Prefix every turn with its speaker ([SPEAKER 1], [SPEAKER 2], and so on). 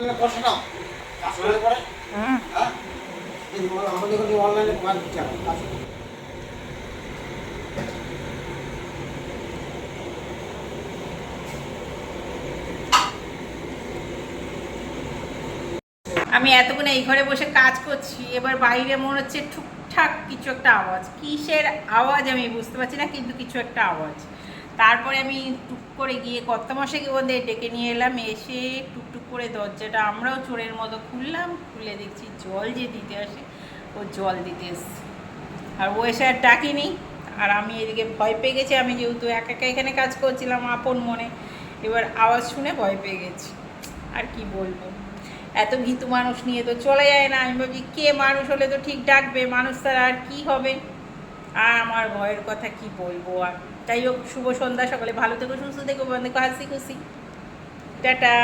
[SPEAKER 1] আমি এতক্ষণ এই ঘরে বসে কাজ করছি, এবার বাইরে মনে হচ্ছে ঠিকঠাক কিছু একটা আওয়াজ। কিসের আওয়াজ আমি বুঝতে পারছি না, কিন্তু কিছু একটা আওয়াজ। তারপরে আমি টুক করে গিয়ে কর্তামশাইকে ওদের ডেকে নিয়ে এলাম, এসে টুকটুক করে দরজাটা আমরাও চোরের মতো খুললাম, খুলে দেখছি জল যে দিতে আসে, ও জল দিতে এসছে। আর ও এসে আর ডাকিনি, আর আমি এদিকে ভয় পেয়ে গেছি, আমি যেহেতু একা একা এখানে কাজ করছিলাম আপন মনে, এবার আওয়াজ শুনে ভয় পেয়ে গেছি। আর কি বলব? এত ভীতু মানুষ নিয়ে তো চলে যায় না, আমি ভাবছি কে মানুষ হলে তো ঠিক ডাকবে, মানুষ তার আর কি হবে? আর আমার ভয়ের কথা কি বলব আর? যাই হোক, শুভ সন্ধ্যা, সকালে ভালো থেকো, সুস্থ থেকো বন্ধু হাসি খুশি। টাটা।